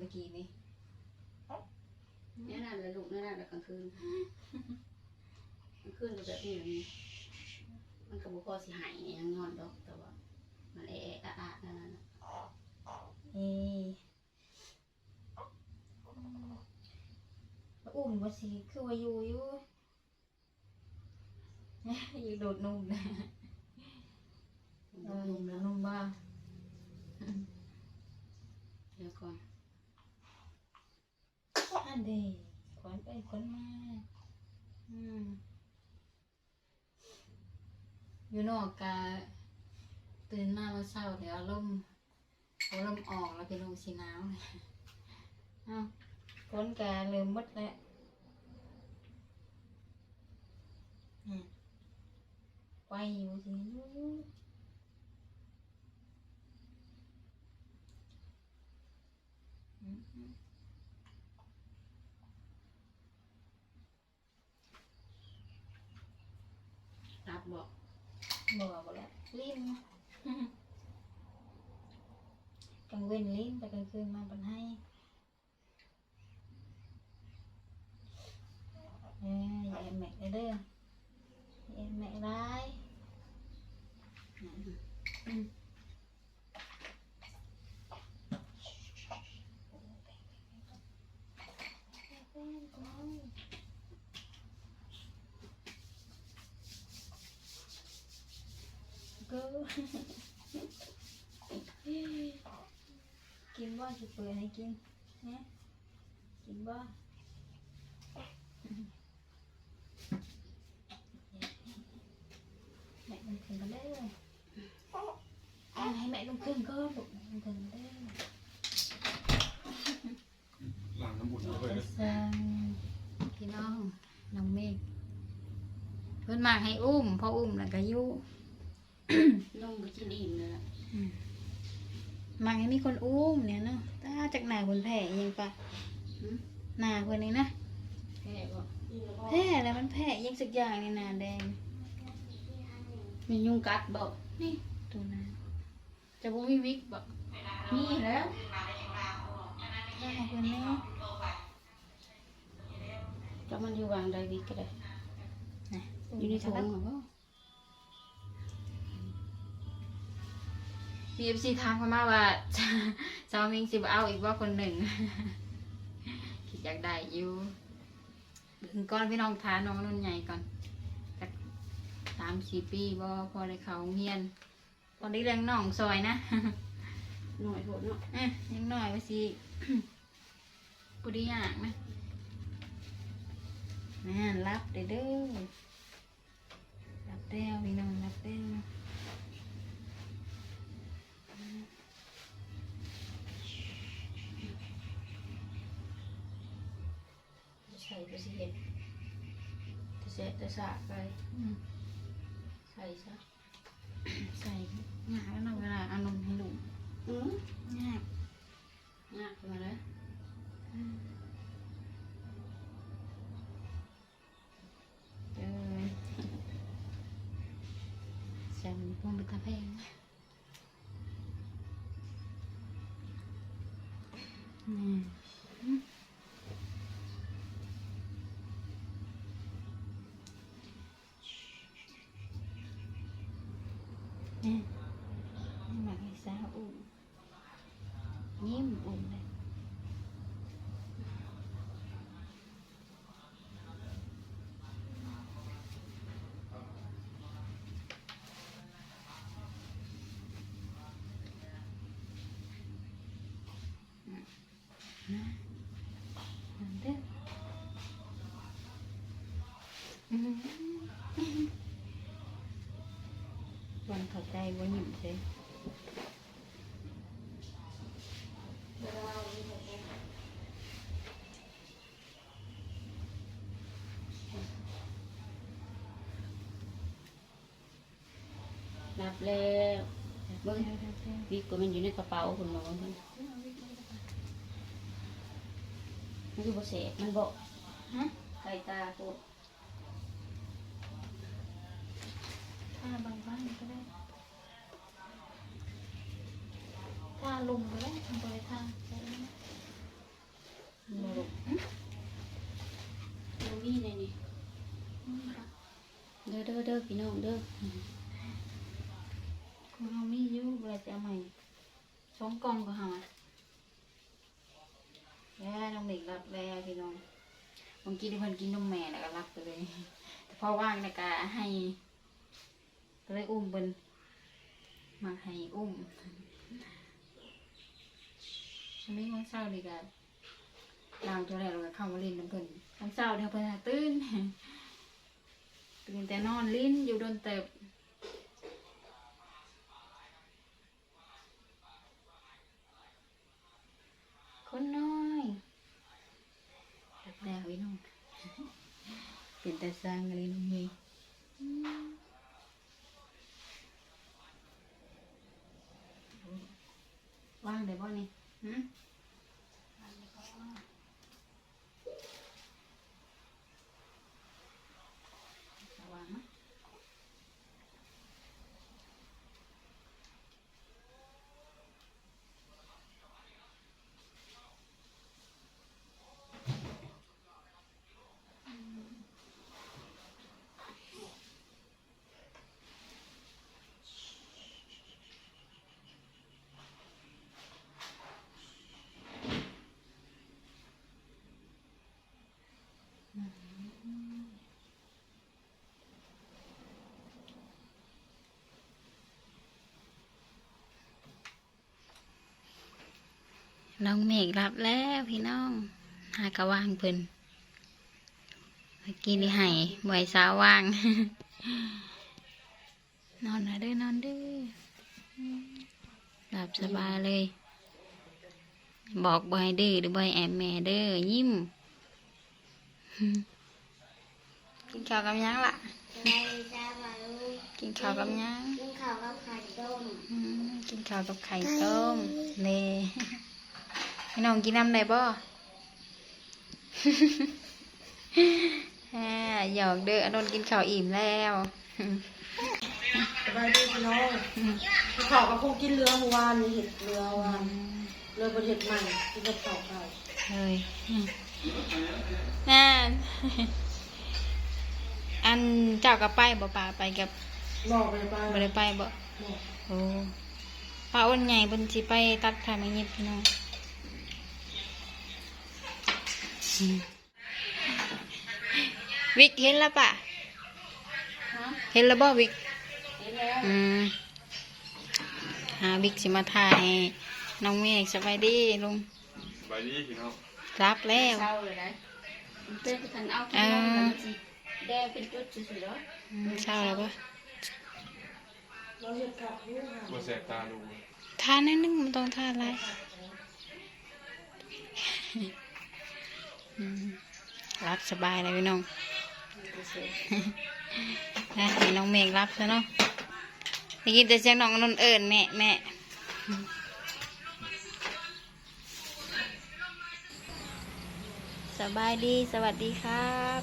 ว่านอนแล้วเมื่อกี้นี่เนี่ยนั่นแหละลูกเนี่ยนั่นแหละกลางคืนกลางคืนก็แบบนี้มันมันก็บ่พอสิหายอิหยังนอนดอกแต่ว่า มันแอะๆอะๆนั่นน่ะนี่อุ้มว่าสิคือว่าอยู่อยู่อยู่โดดนุ่มนะเออนุ่มแล้วนุ่มบ้า เดี๋ยวก่อน อันเดี ขวัญไปขวัญมาอืมอยู่นอกกาตื่นมาเมื่อเช้าเดี๋ยวอารมณ์อารมออกแล้วเป็นลมสีหนาวเลยอ้าวฝนกาเริ่มหมดแล้วเนี่ยไปอยู่สิอยู่อืมอืม รั บบอกบอกแล้วลิ้นกลางเว้นลิ้นแต่กลางคืนมาบันให้เอ้ยอย่าแอบแม่เด้ออย่าแอบแม่ร้ายอืม ก็กินบ่สิเปิดให้กินนะกินบ่แม่ลงขึ้นกันได้เลยอะให้แม่ลงขึ้นก็ลูกลงขึ้นกันได้หลังน้ำบุญเลยจะสั่งพี่น้องน้องเมฆเพิ่นมาให้อุ้มพออุ้มแล้วก็อยู่ นุ่งก็กินอิ่มเลยล่ะมาให้มีคนอุ้มเนี่ยเนาะตาจากหน้าคนแผลยังปะหึหน้าคนนี้นะแค่บอกแผลแล้วมันแผลยังสักอย่างนี่หน้าแดง มียุงกัดบอกนี่ตัวนั้นจะบ่มีวิกบอกนี่แล้วได้คนนี้จะมันอยู่วางใดดีก็ได้นะอยู่ในถุงเหรอ มีเอฟซีถามเข้ามาว่าจอมิงสิบเอาอีกว่าคนหนึ่งคิดอยากได้อยู่ถึงก้อนพี่น้องทาน้องรุ่นใหญ่ก่อนสักสามสี่ปีบ่พอได้เขาโรงเฮียนตอนนี้เลี้ยงน้องซอยนะหน่อยโหดเนาะเอ้ยยังหน่อยว่าสิปุริยากนะน่นรับเด้อเด้อรับแล้วพี่น้องรับแล้ว ใส่ไปสิเห็ดจะเสะจะสะไปอืมใส่ซะใส่งาแล้วเนาะเวลาเอานมให้ลูกอืมงากยากขึ้นมาแล้วเออใส่มันพวงเป็นตาแพงนี่นี่นี่หมักให้สาวอุ่นยิ้มอุ่นเลย นั่นเด้ออืม วันเข้าใจว่าหยิบเลยรับแล้วเบิ้งวิกก็มันอยู่ในกระเป๋าคุณน้องมันมันอยู่บนเศษมันบอกฮะไข่ตาโคตรถ้าบางบ้านก็ได้ ท่าลงเลยทำไปท่าใช่ไหมดูมีเลยนี่เด้อเด้อเด้อพี่น้องเด้อคุณเอามีอยู่เราจะาใหม่สองกองก็หาแล้น้องเด็กรับแล้พี่น้องบางทีที่เพิ่นกินนมแม่แล้วก็รับไปเลยแต่พอว่างนะก็ให้ก็เลยอุ้มเนมาให้อุ้ม อันนี้วันเสาร์ดีกันล้างตัวแรกเราก็เข้ามาเล่นน้ำเพิ่นวันเสาร์เดี๋ยวเพิ่นหาตื่นตื่นแต่นอนลิ้นอยู่โดนเติบคนน้อยแบบแรกพี่น้องเป็นแต่สร้างอะไรน้องเมย์ว่างได้บ่นี่หืมว่างนะ น้องเมฆรับแล้วพี่น้อง หากะว่างเพิ่นเมื่อกี้นี่ให้บ่อยสาวว่าง นอนนะเด้อนอนเด้อหลับสบายเลย บอกบ่ให้ดื้อหรือบ่ให้แอบแม่เด้อยิ้ม กินข้าวกับหยังล่ะไปจ้ามาลูกกินข้าวกับหยัง กินข้าวกับไข่ต้มอืมกินข้าวกับไข่ต้มเน่พี่น้องกินน้ำได้บ่ฮ่าหยอกเด้ออนนท์กินข้าวอิ่มแล้วสบายดีพี่น้องพี่เขาก็คงกินเรือเมื่อวานนี้เห็ดเรือวานเรือประเทศใหม่ที่จะต่อไปเฮ้ยนั่นอันเจ้ากับไปบ่ป่าไปกับบอกไปไปบ่ได้ไปบ่บอกโอ้ป้าอ้วนใหญ่เพิ่นสิไปตัดขาไม้ยิบพี่น้องอืม วิกเห็นแล้วป่ะเห็นแล้วบ่วิกเห็นแล้วอืมหาวิกสิมาถ่ายให้น้องเมฆสบายดีลุงสบายดีพี่น้องรับแล้วเศร้าเลยนะเต้นกันเอาที่นอนกันสิแดงเป็นจุดสุดๆแล้วอืมเช้าแล้วปะเราเห็ดกับลูกค่ะบ่แสบตาดูทานนิดนึงมันต้องทานอะไรอืม รับสบายเลยพี่น้องนะให้น้องเมฆรับซะเนาะได้ยินแต่เสียงน้องอนนท์เอิญแม่แม่สบายดีสวัสดีครับ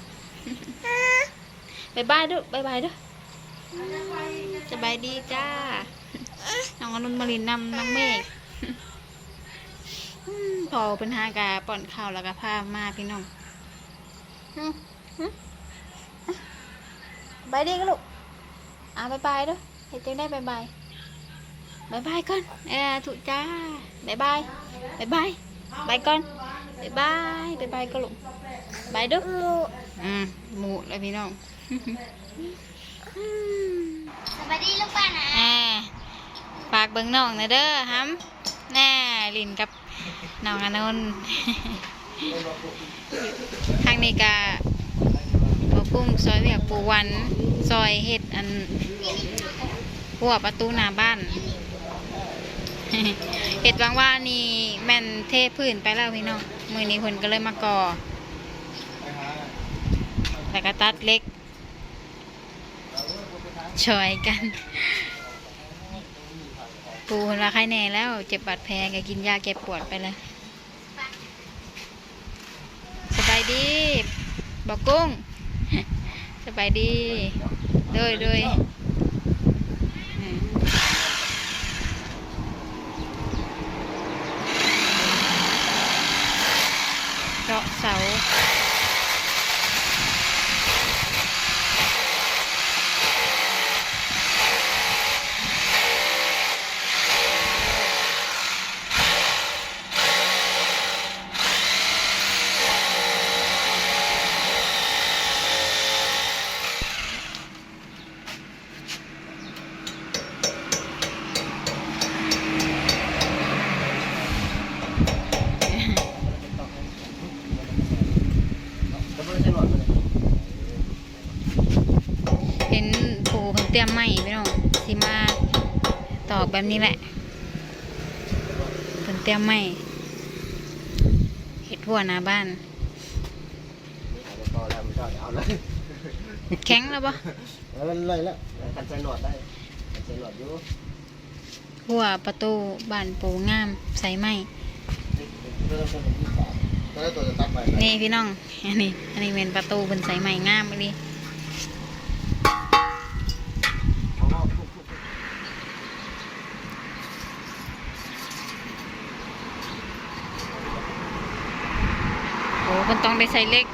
บายบายด้วยบายบายด้วยสบายดีจ้า น้องอนนท์มาลินนำน้องเมฆ อืมพอเป็นหากาป่อนข้าวแล้วก็พามาพี่น้องอืมอืมอะบายดีกันลูกอะบายบายด้วยเห็นจังได้บายบายบายบายก่อนเออถูกจ้าบายบายบายบายบายก่อนบายบายบายบายก็ลูกบายด้วยอืมหมูเลยพี่น้องสวัสดีลูกป้านะฝากเบิ่งน้องนะเด้อฮัมแน่ลินกับ น้องอนนท์ทางนี้กะบ่กุ้งซอยเวียกปูวันซอยเฮ็ดอันหัวประตูหน้าบ้านเฮ็ดวางว่านี่แม่นเทพื้นไปแล้วพี่น้องมือนี้เพิ่นก็เลยมาก่อแล้วก็ตัดเล็กช่วยกัน ปูเพิ่นว่าใครแน่แล้ว เจ็บบาดแผลก็กินยาแก้ปวดไปเลยสบาย ดีบอกกุ้งสบายดีโดยโดยอืมเจาะเสา ห็นปู เพิ่นเตรียมไม้พี่น้องสิมาตอกแบบนี้แหละเพิ่นเตรียมไม้เห็ดหัวหน้าบ้านอาจจะพอแล้วไม่ชอบเอาเลยแข็งแล้วปะแล้วมันเลยแล้วกันใส่หนวดได้กันใส่หนวดอยู่หัวประตูบ้านปูงามใส่ไม้เริ่มต้นที่สามตอนแรกตัวจะตัดไป นี่พี่น้อง อันนี้ อันนี้เป็นประตูเป็นใส่ไม้งามเลย มันต้องได้ใส่เล็ก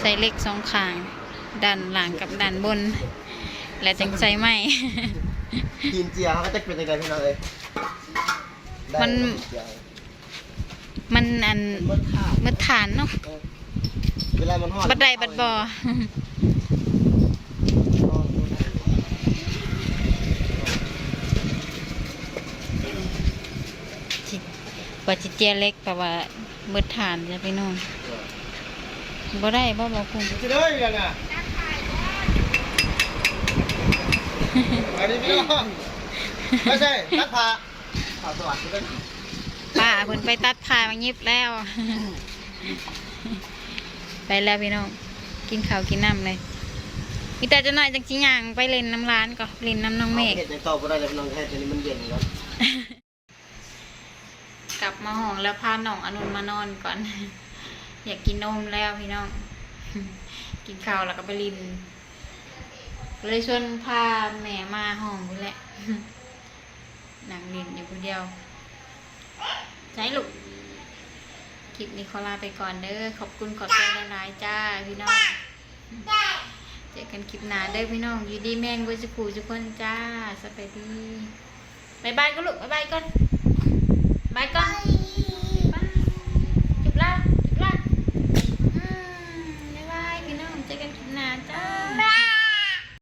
ใส่เล็กสองข้างด้านหลังกับด้านบน และจึงใส่ไม้กินเจียเขาก็จะเป็นยังไงพี่น้องเลยได้มันเจียมันอันมันข้าวมันฐานเนาะเวลามันหอดบัดใดบัดบอจิกว่าจิเจียเล็กแต่ว่าเบิดฐานจะไปนอน บ่ได้บ่บอกคุณจะได้ยังไงอันนี้พี่น้องไม่ใช่ตัดผ้าข่าวสวัสดิ์กันป้าเพิ่นไปตัดผ้ามายิบแล้ว ไปแล้วพี่น้อง กินข้าวกินน้ำเลยมีแต่จะหน่อยจังสิย่างไปเล่นน้ำร้านก็เล่นน้ำน้องเมฆเห็ดในเตาก็ได้เลยพี่น้องแค่ตัวนี้มันเย็นครับกลับมาห้องแล้วพาน้องอนุนมานอนก่อน อยากกินนมแล้วพี่น้อง กินข้าวแล้วก็ไปลินเลยชวนพาแม่มาห้องนี่แหละหนังลินอยู่คนเดียวใช้ลูกคลิปนี้ขอลาไปก่อนเด้อขอบคุณขอบใจหลายๆจ้าพี่น้องเจอกันคลิปหน้าเด้อพี่น้องอยู่ดีแม่งบุญสุขูทุกคนจ้าสวัสดีบายบายก็ลูกบายบายก่อนบายก่อน